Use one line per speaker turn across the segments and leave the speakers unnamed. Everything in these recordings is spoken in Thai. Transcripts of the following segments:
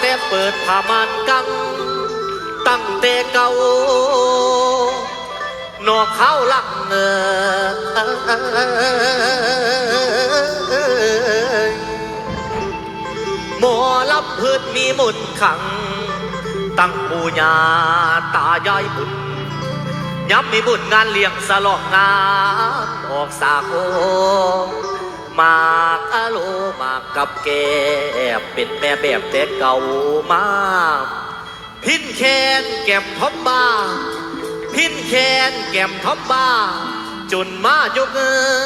แต่เปิดผ้าม่านกัง ตั้งแต่เก่านอกเขาลังเออหมอลำพืชมีมนขัง ตั้งปูญาตายายบุญย้ำมีบุญงานเลี้ยงสลอกงานออกสาโอ มากอะโลมากกับแกเป็นแม่แบบแต่เก่ามาพินแคนแก้มทอมบ้า พินแคนแก้มทอมบ้า จนมายกเออ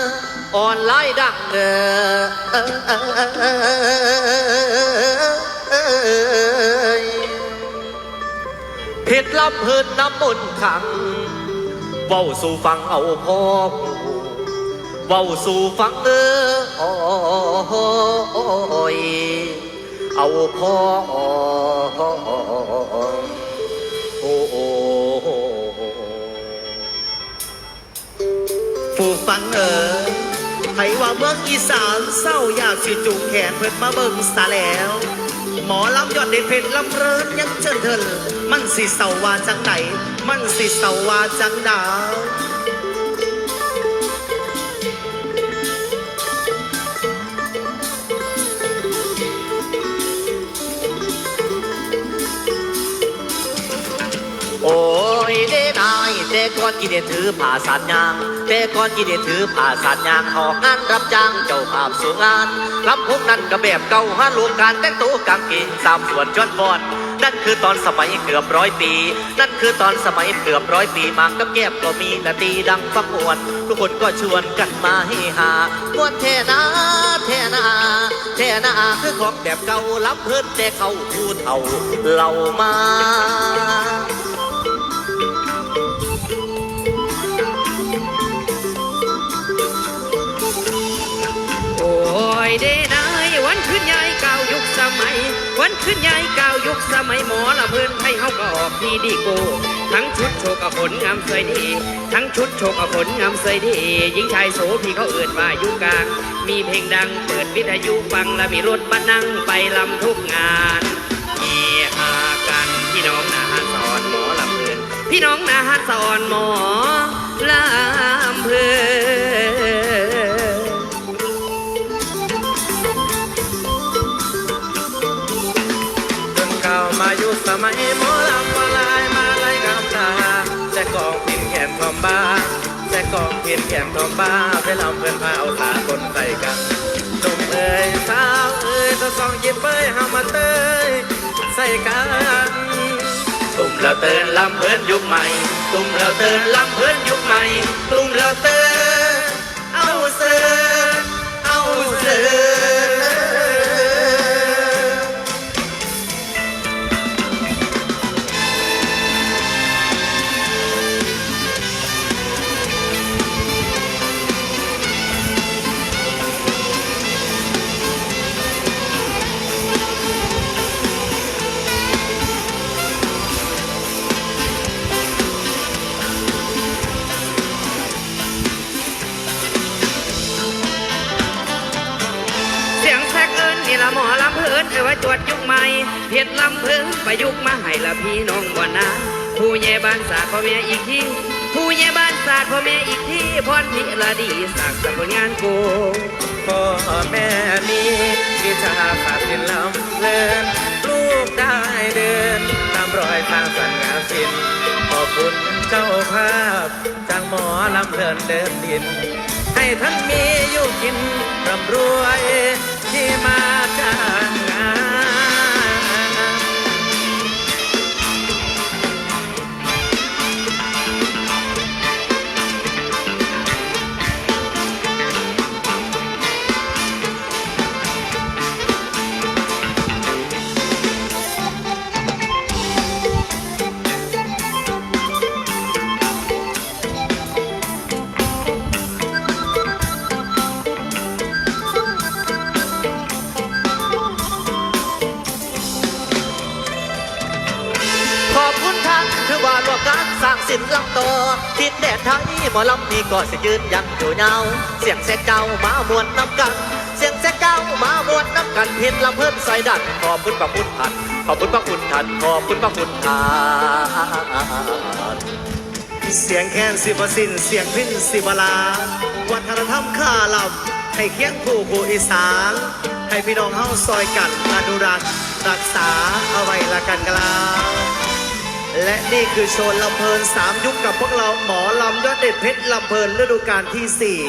ออนไลน์ดังเออเพชรลำเพินน้ำมนต์ขังเว้าสู่ฟังเอาพอ เว้าสู่ฟังเออโอ้ยเอาพอโอ้โอ้
ผู้ฟังเออไผว่าเมืองอีสานเศร้าอยากสิจูงแขนเพิ่นมาเบิ่งซะแล้ว หมอลำยอดเด็ดเพชรลำเรินยังเชิญเทินมันสิเศร้าว่าจังไหน มันสิเศร้าว่าจังดาว
โอ้ยเด้นายแต่ก่อนกี่เดถือผ้าสาดยางแต่ก่อนกี่เดถือผ้าสาดยางออกงานรับจ้างเจ้าภาพสู่งานลำพวกนั้นก็แบบเก่าฮัรวมการแต่งตัวกางเกงสามส่วนจอนบอดนั่นคือตอนสมัยเกือบร้อยปี นั่นคือตอนสมัยเกือบร้อยปีมากกับแก้มก็มีนาตีดังฟังมวนทุกคนก็ชวนกันมาให้หามวนเทนาเทนาเทนาคือของแบบเก่าล้ำเพิ่นแต่เขาพูดเอาเล่ามา
เดนายวันขึ้นยายเก่ายุคสมัย วันขึ้นยายเก่ายุคสมัยหมอละเพิ่นให้เฮาก็ออกดีดีโก ทั้งชุดโชกกับผลงามสวยดี ทั้งชุดโชกกับผลงามสวยดีหญิงชายโสพี่เขาเอื่นว่าอยู่กลาง มีเพลงดังเปิดวิทยุฟังและมีรถมานั่งไปลำทุกงานเฮฮากันพี่น้องนาหารสอนหมอลำเพิ่นพี่น้องนาหารสอนหมอ
อยู่สมัยหมอลำมาลายมาไล่กำตาแต่กองพินแขนทอมบ้าแต่กองพินแขนทอมบ้าเพื่อเราเพื่อนพาเอาสาคนใส่กันหนุ่มเอ้ยสาวเอ้ยตัวสองยิบเอ้ยเฮามาเตยใส่กัน
ตุ้มแล้วเตือนลำเพื่อนยุคใหม่ ตุ้มแล้วเตือนลำเพื่อนยุคใหม่ ตุ้มแล้วเตือน
ละหมอลำเพิ่นไอ้ว่าจวดยุคใหม่เพียรลำเพิ่นประยุกต์มาให้ละพี่น้องบ่นาผู้ใหญ่บ้านศาสตร์พ่อแม่อีกทีผู้ใหญ่บ้านศาสตร์พ่อแม่อีกทีพรพิละดีสร้างสรรค์ผลงานกู
พ่อแม่มีวิชาศาสตร์ศิลป์ลำเลินลูกได้เดินตามรอยทางสรรค์งานศิลป์ขอบคุณเจ้าภาพจังหมอลำเลินเดินดิน ให้ท่านมีอยู่กินร่ำรวยที่มา
กันสร้างศิลป์ลำต่อทิศแดนไทยหมอลำนี้ก็สิยืนยันอยู่ยาเสียงแซกเจ้ามามวนน้ำกัน เสียงแซกเจ้ามามวนน้ำกันเห็นลำเพิ่นใส่ดันขอบคุณประมุนพันขอบคุณพระคุณท่านขอบคุณพระคุณท่าน
เสียงแคนสิบสินเสียงพินสิบลา วัฒนธรรมข้าลำให้เคียงคู่ผู้อีสานให้พี่น้องเฮาซอยกันอนุรักษ์รักษาเอาไว้ละกันกลา และนี่คือโชว์ลำเพลินสามยุคกับพวกเราหมอลำยอดเด็ดเพชรลำเพลินฤดูกาลที่สี่